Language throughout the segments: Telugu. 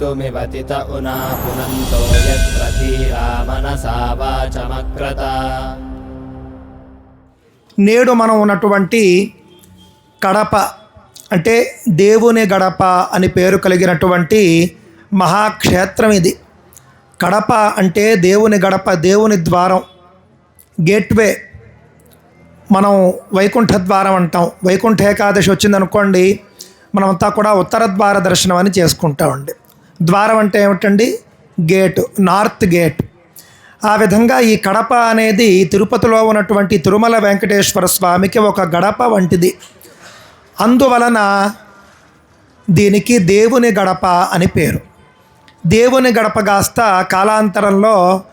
मृत्युमिवतित उना पुनन्तो यत्र धीरा मनसा वाचमक्रता నేడు మనం ఉన్నటువంటి కడప అంటే దేవుని గడప అని పేరు కలిగినటువంటి మహాక్షేత్రం ఇది కడప అంటే దేవుని గడప దేవుని ద్వారం గేట్వే మనం వైకుంఠ ద్వారం అంటాం వైకుంఠ ఏకాదశి వచ్చిందనుకోండి మనమంతా కూడా ఉత్తర ద్వార దర్శనం అని చేసుకుంటామండి ద్వారం అంటే ఏమిటండి? Gate north gate. ఆ విధంగా ఈ కడప అనేది తిరుపతిలో ఉన్నటువంటి తిరుమల వెంకటేశ్వర స్వామికి ఒక గడప వంటిది. అందువలన దీనికి దేవుని గడప అని పేరు. దేవుని గడప కాస్త కాలాంతరంలో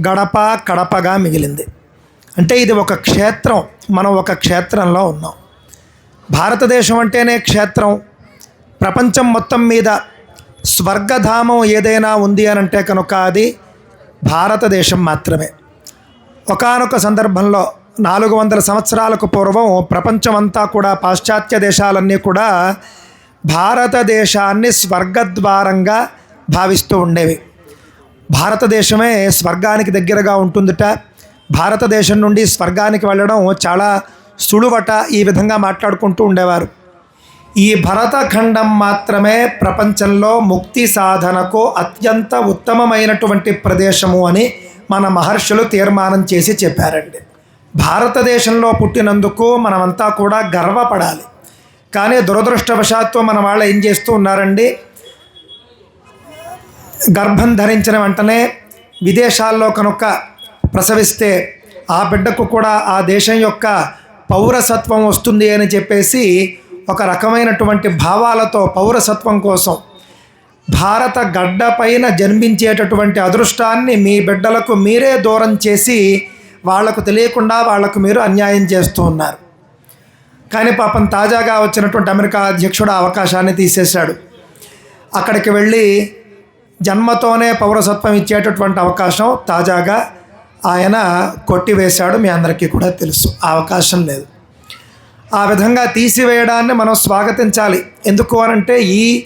గడప కడపగా మిగిలింది. అంటే ఇది ఒక క్షేత్రం మనం ఒక క్షేత్రంలో ఉన్నాం. భారతదేశం అంటేనే క్షేత్రం. ప్రపంచం మొత్తం మీద స్వర్గధామం ఏదైనా ఉంది అని అంటే కనుక అది భారతదేశం మాత్రమే. ఒకానొక సందర్భంలో నాలుగు వందల సంవత్సరాలకు పూర్వం ప్రపంచమంతా కూడా పాశ్చాత్య దేశాలన్నీ కూడా భారతదేశాన్ని స్వర్గద్వారంగా భావిస్తూ ఉండేవి. భారతదేశమే స్వర్గానికి దగ్గరగా ఉంటుందిట. భారతదేశం నుండి స్వర్గానికి వెళ్ళడం చాలా సులువట ఈ విధంగా మాట్లాడుకుంటూ ఉండేవారు. ఈ భరతఖండం మాత్రమే ప్రపంచంలో ముక్తి సాధనకు అత్యంత ఉత్తమమైనటువంటి ప్రదేశము అని మన మహర్షులు తీర్మానం చేసి చెప్పారండి. భారతదేశంలో పుట్టినందుకు మనమంతా కూడా గర్వపడాలి. కానీ దురదృష్టవశాత్తు మన వాళ్ళు ఏం చేస్తూ ఉన్నారండి? గర్భం ధరించిన వెంటనే విదేశాల్లో కనుక ప్రసవిస్తే ఆ బిడ్డకు కూడా ఆ దేశం యొక్క పౌరసత్వం వస్తుంది అని చెప్పేసి ఒక రకమైనటువంటి భావాలతో పౌరసత్వం కోసం భారత గడ్డ పైన జన్మించేటటువంటి అదృష్టాన్ని మీ బిడ్డలకు మీరే దూరం చేసి వాళ్ళకు తెలియకుండా వాళ్ళకు మీరు అన్యాయం చేస్తూ ఉన్నారు. కానీ పాపం తాజాగా వచ్చినటువంటి అమెరికా అధ్యక్షుడు అవకాశాన్ని తీసేశాడు. అక్కడికి వెళ్ళి జన్మతోనే పౌరసత్వం ఇచ్చేటటువంటి అవకాశం తాజాగా ఆయన కొట్టివేశాడు మీ అందరికీ కూడా తెలుసు. ఆ అవకాశం లేదు. ఆ విధంగా తీసివేయడాన్ని మనం స్వాగతించాలి. ఎందుకు అనంటే ఈ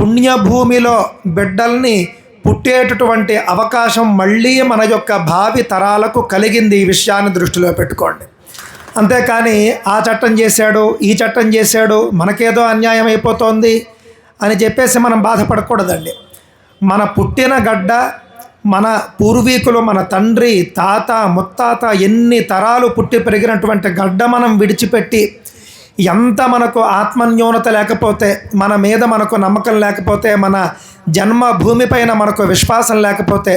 పుణ్యభూమిలో బిడ్డల్ని పుట్టేటటువంటి అవకాశం మళ్ళీ మన యొక్క భావి తరాలకు కలిగింది ఈ విషయాన్ని దృష్టిలో పెట్టుకోండి. అంతేకాని ఆ చట్టం చేశాడు ఈ చట్టం చేశాడు మనకేదో అన్యాయం అయిపోతోంది అని చెప్పేసి మనం బాధపడకూడదండి. మన పుట్టిన గడ్డ మన పూర్వీకులు మన తండ్రి తాత ముత్తాత ఎన్ని తరాలు పుట్టి పెరిగినటువంటి గడ్డ మనం విడిచిపెట్టి ఎంత మనకు ఆత్మన్యూనత లేకపోతే మన మీద మనకు నమ్మకం లేకపోతే మన జన్మభూమిపైన మనకు విశ్వాసం లేకపోతే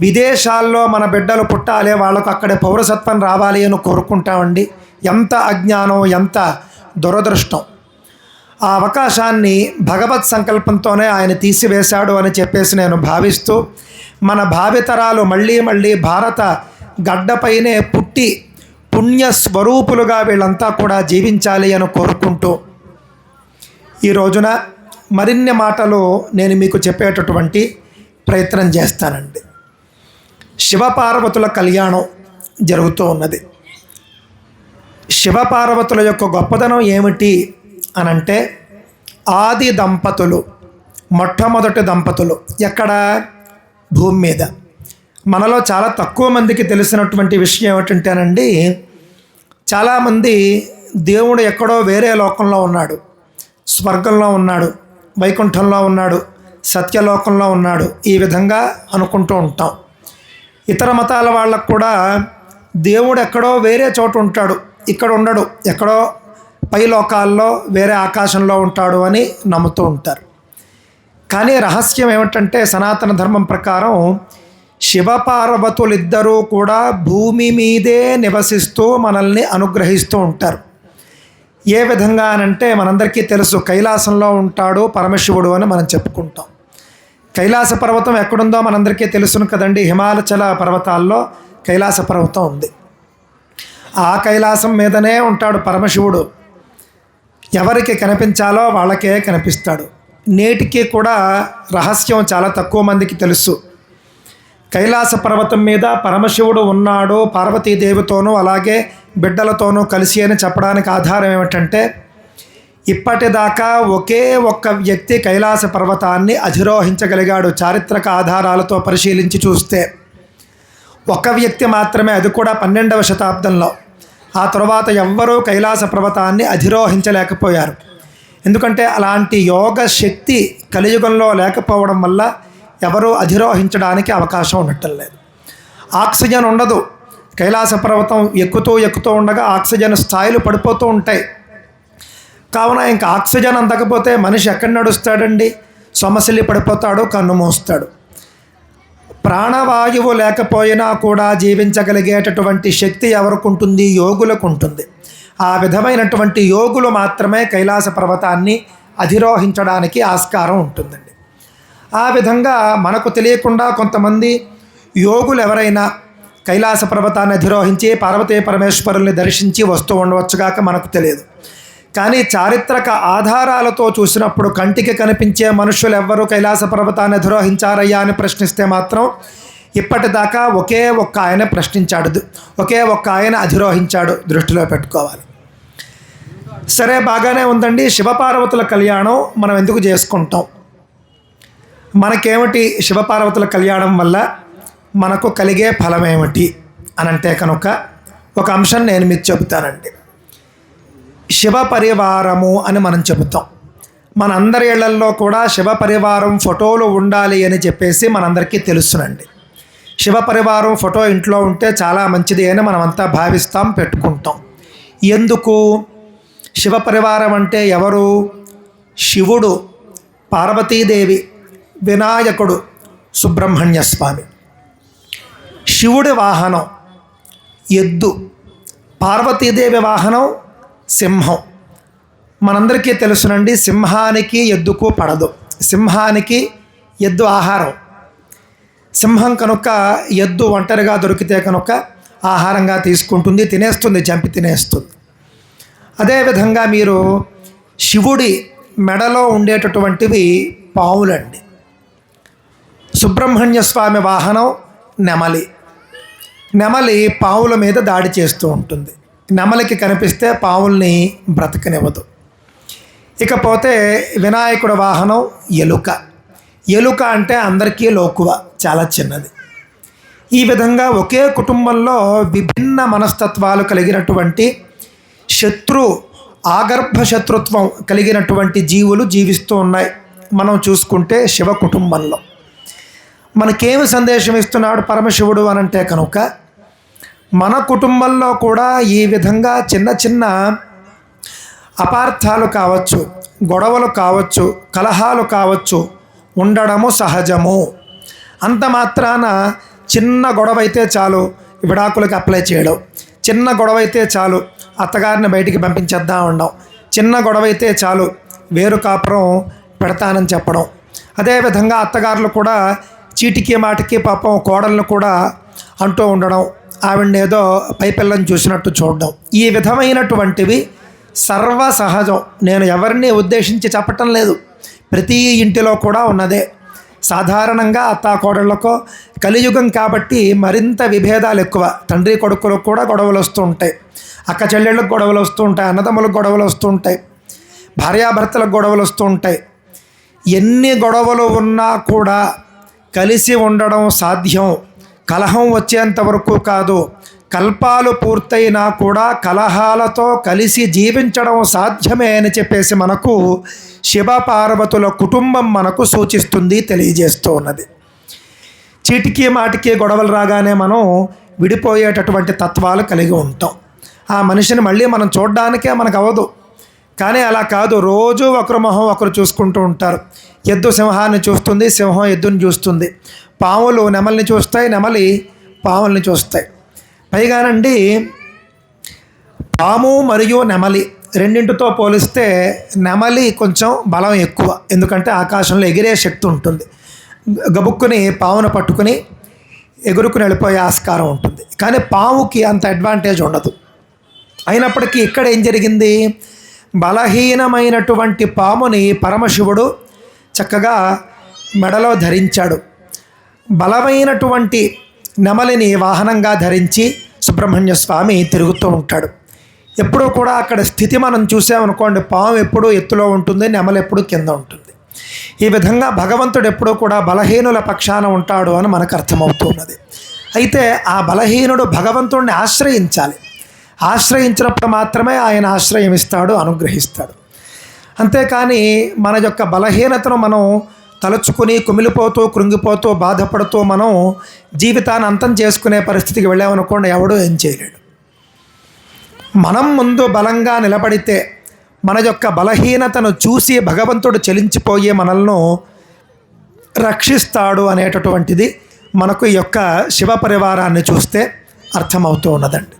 విదేశాల్లో మన బిడ్డలు పుట్టాలి వాళ్ళకు అక్కడే పౌరసత్వం రావాలి అని కోరుకుంటామండి. ఎంత అజ్ఞానం ఎంత దురదృష్టం. ఆ అవకాశాన్ని భగవత్ సంకల్పంతోనే ఆయన తీసివేశాడు అని చెప్పేసి నేను భావిస్తూ మన భావితరాలు మళ్ళీ మళ్ళీ భారత గడ్డపైనే పుట్టి పుణ్య స్వరూపులుగా వీళ్ళంతా కూడా జీవించాలి అని కోరుకుంటూ ఈ రోజున మరిన్ని మాటలు నేను మీకు చెప్పేటటువంటి ప్రయత్నం చేస్తానండి. శివపార్వతుల కళ్యాణం జరుగుతూ ఉన్నది. శివపార్వతుల యొక్క గొప్పదనం ఏమిటి? అనంటే ఆది దంపతులు మొట్టమొదటి దంపతులు ఎక్కడ? భూమి మీద. మనలో చాలా తక్కువ మందికి తెలిసినటువంటి విషయం ఏమిటంటేనండి చాలామంది దేవుడు ఎక్కడో వేరే లోకంలో ఉన్నాడు. స్వర్గంలో ఉన్నాడు వైకుంఠంలో ఉన్నాడు సత్యలోకంలో ఉన్నాడు. ఈ విధంగా అనుకుంటూ ఉంటాం. ఇతర మతాల వాళ్ళకు కూడా దేవుడు ఎక్కడో వేరే చోటు ఉంటాడు ఇక్కడ ఉండడు ఎక్కడో పై లోకాల్లో వేరే ఆకాశంలో ఉంటాడు అని నమ్ముతూ ఉంటారు. కానీ రహస్యం ఏమిటంటే సనాతన ధర్మం ప్రకారం శివపార్వతులిద్దరూ కూడా భూమి మీదే నివసిస్తూ మనల్ని అనుగ్రహిస్తూ ఉంటారు. ఏ విధంగా అనంటే మనందరికీ తెలుసు కైలాసంలో ఉంటాడు పరమశివుడు అని మనం చెప్పుకుంటాం. కైలాస పర్వతం ఎక్కడుందో మనందరికీ తెలుసును కదండి. హిమాలచల పర్వతాల్లో కైలాస పర్వతం ఉంది. ఆ కైలాసం మీదనే ఉంటాడు పరమశివుడు. ఎవరికి కనిపించాలో వాళ్ళకే కనిపిస్తాడు. నేటికి కూడా రహస్యం చాలా తక్కువ మందికి తెలుసు. కైలాస పర్వతం మీద పరమశివుడు ఉన్నాడు పార్వతీదేవితోనూ అలాగే బిడ్డలతోనూ కలిసి అని చెప్పడానికి ఆధారం ఏమిటంటే ఇప్పటిదాకా ఒకే ఒక్క వ్యక్తి కైలాస పర్వతాన్ని అధిరోహించగలిగాడు చారిత్రక ఆధారాలతో పరిశీలించి చూస్తే. ఒక వ్యక్తి మాత్రమే అది కూడా పన్నెండవ శతాబ్దంలో. ఆ తర్వాత ఎవ్వరూ కైలాస పర్వతాన్ని అధిరోహించలేకపోయారు. ఎందుకంటే అలాంటి యోగ శక్తి కలియుగంలో లేకపోవడం వల్ల ఎవరూ అధిరోహించడానికి అవకాశం ఉండటం లేదు. ఆక్సిజన్ ఉండదు. కైలాస పర్వతం ఎక్కుతూ ఎక్కుతూ ఉండగా ఆక్సిజన్ స్థాయిలు పడిపోతూ ఉంటాయి. కావున ఇంకా ఆక్సిజన్ అందకపోతే మనిషి ఎక్కడ నడుస్తాడండి? సొమసిల్లి పడిపోతాడు కన్ను మూస్తాడు. ప్రాణవాయువు లేకపోయినా కూడా జీవించగలిగేటటువంటి శక్తి ఎవరికి ఉంటుంది యోగులకు ఉంటుంది ఆ విధమైనటువంటి యోగులు మాత్రమే కైలాస పర్వతాన్ని అధిరోహించడానికి ఆస్కారం ఉంటుందండి. ఆ విధంగా మనకు తెలియకుండా కొంతమంది యోగులు ఎవరైనా కైలాస పర్వతాన్ని అధిరోహించి పార్వతీ పరమేశ్వరుల్ని దర్శించి వస్తూ ఉండవచ్చుగాక మనకు తెలియదు. కానీ చారిత్రక ఆధారాలతో చూసినప్పుడు కంటికి కనిపించే మనుషులు ఎవ్వరూ కైలాస పర్వతాన్ని అధిరోహించారయ్యా అని ప్రశ్నిస్తే మాత్రం ఇప్పటిదాకా ఒకే ఒక్క ఆయన ప్రశ్నించాడు. ఒకే ఒక్క ఆయన అధిరోహించాడు దృష్టిలో పెట్టుకోవాలి. సరే బాగానే ఉందండి. శివపార్వతుల కళ్యాణం మనం ఎందుకు చేసుకుంటాం? మనకేమిటి శివపార్వతుల కళ్యాణం వల్ల మనకు కలిగే ఫలమేమిటి? అనంటే అని అంటే కనుక ఒక అంశం నేను మీకు చెబుతానండి. శివ పరివారము అని మనం చెబుతాం. మనందరి ఇళ్ళల్లో కూడా శివ పరివారం ఫోటోలు ఉండాలి అని చెప్పేసి మనందరికీ తెలుసునండి. శివ పరివారం ఫోటో ఇంట్లో ఉంటే చాలా మంచిది అని మనమంతా భావిస్తాం పెట్టుకుంటాం. ఎందుకు? శివ పరివారం అంటే ఎవరు? శివుడు పార్వతీదేవి వినాయకుడు సుబ్రహ్మణ్య స్వామి. శివుడి వాహనం ఎద్దు పార్వతీదేవి వాహనం సింహం. మనందరికీ తెలుసునండి సింహానికి ఎద్దుకు పడదు. సింహానికి ఎద్దు ఆహారం. సింహం కనుక ఎద్దు ఒంటరిగా దొరికితే కనుక ఆహారంగా తీసుకుంటుంది తినేస్తుంది చంపి తినేస్తుంది. అదేవిధంగా మీరు శివుడి మెడలో ఉండేటటువంటివి పావులండి. సుబ్రహ్మణ్య స్వామి వాహనం నెమలి. నెమలి పావుల మీద దాడి చేస్తూ ఉంటుంది. నెమలికి కనిపిస్తే పావుల్ని బ్రతకనివ్వదు. ఇకపోతే వినాయకుడి వాహనం ఎలుక. ఎలుక అంటే అందరికీ లోకువ చాలా చిన్నది. ఈ విధంగా ఒకే కుటుంబంలో విభిన్న మనస్తత్వాలు కలిగినటువంటి శత్రు ఆగర్భ శత్రుత్వం కలిగినటువంటి జీవులు జీవిస్తూ ఉన్నాయి. మనం చూసుకుంటే శివ కుటుంబంలో. మనకేమి సందేశం ఇస్తున్నాడు పరమశివుడు అని అంటే కనుక మన కుటుంబంలో కూడా ఈ విధంగా చిన్న చిన్న అపార్థాలు కావచ్చు గొడవలు కావచ్చు కలహాలు కావచ్చు ఉండడము సహజము. అంత మాత్రాన చిన్న గొడవ అయితే చాలు విడాకులకి అప్లై చేయడం. చిన్న గొడవ అయితే చాలు అత్తగారిని బయటికి పంపించేద్దాం ఉండడం. చిన్న గొడవ అయితే చాలు వేరు కాపురం పెడతానని చెప్పడం. అదేవిధంగా అత్తగారులు కూడా చీటికి మాటికి పాపం కోడలను కూడా అంటూ ఉండడం ఆవిడ ఏదో పైపిల్లని చూసినట్టు చూడడం. ఈ విధమైనటువంటివి సర్వ సహజం నేను ఎవరిని ఉద్దేశించి చెప్పటం లేదు. ప్రతి ఇంటిలో కూడా ఉన్నదే. సాధారణంగా అత్తాకోడళ్ళకో కలియుగం కాబట్టి మరింత విభేదాలు ఎక్కువ. తండ్రి కొడుకులకు కూడా గొడవలు వస్తూ ఉంటాయి. అక్క చెల్లెళ్ళకు గొడవలు వస్తూ ఉంటాయి. అన్నదమ్ములకు గొడవలు వస్తూ ఉంటాయి. భార్యాభర్తలకు గొడవలు వస్తూ ఉంటాయి. ఎన్ని గొడవలు ఉన్నా కూడా కలిసి ఉండడం సాధ్యం. కలహం వచ్చేంత వరకు కాదు. కల్పాలు పూర్తయినా కూడా కలహాలతో కలిసి జీవించడం సాధ్యమే అని చెప్పేసి మనకు శివపార్వతుల కుటుంబం మనకు సూచిస్తుంది తెలియజేస్తూ ఉన్నది. చీటికి మాటికి గొడవలు రాగానే మనం విడిపోయేటటువంటి తత్వాలు కలిగి ఉంటాం. ఆ మనిషిని మళ్ళీ మనం చూడడానికే మనకు అవ్వదు కానీ అలా కాదు రోజు ఒకరు మొహం ఒకరు చూసుకుంటూ ఉంటారు. ఎద్దు సింహాన్ని చూస్తుంది సింహం ఎద్దుని చూస్తుంది. పాములు నెమలిని చూస్తాయి నెమలి పాముల్ని చూస్తాయి. పైగానండి పాము మరియు నెమలి రెండింటితో పోలిస్తే నెమలి కొంచెం బలం ఎక్కువ. ఎందుకంటే ఆకాశంలో ఎగిరే శక్తి ఉంటుంది. గబుక్కుని పామును పట్టుకుని ఎగురుకుని వెళ్ళిపోయే ఆస్కారం ఉంటుంది. కానీ పాముకి అంత అడ్వాంటేజ్ ఉండదు. అయినప్పటికీ ఇక్కడ ఏం జరిగింది? బలహీనమైనటువంటి పాముని పరమశివుడు చక్కగా మెడలో ధరించాడు. బలమైనటువంటి నెమలిని వాహనంగా ధరించి సుబ్రహ్మణ్య స్వామి తిరుగుతూ ఉంటాడు. ఎప్పుడూ కూడా అక్కడ స్థితి మనం చూసామనుకోండి పాము ఎప్పుడూ ఎత్తులో ఉంటుంది నెమలు ఎప్పుడూ కింద ఉంటుంది. ఈ విధంగా భగవంతుడు ఎప్పుడూ కూడా బలహీనుల పక్షాన ఉంటాడు అని మనకు అర్థమవుతున్నది. అయితే ఆ బలహీనుడు భగవంతుడిని ఆశ్రయించాలి. ఆశ్రయించినప్పుడు మాత్రమే ఆయన ఆశ్రయం ఇస్తాడు అనుగ్రహిస్తాడు. అంతేకాని మన యొక్క బలహీనతను మనం తలుచుకుని కుమిలిపోతూ కృంగిపోతూ బాధపడుతూ మనం జీవితాన్ని అంతం చేసుకునే పరిస్థితికి వెళ్ళామనుకోండి ఎవడూ ఏం చేయలేడు. మనం ముందు బలంగా నిలబడితే మన యొక్క బలహీనతను చూసి భగవంతుడు చెలించిపోయే మనల్ని రక్షిస్తాడు అనేటటువంటిది మనకు ఈ యొక్క శివ పరివారాన్ని చూస్తే అర్థమవుతూ ఉన్నదండి.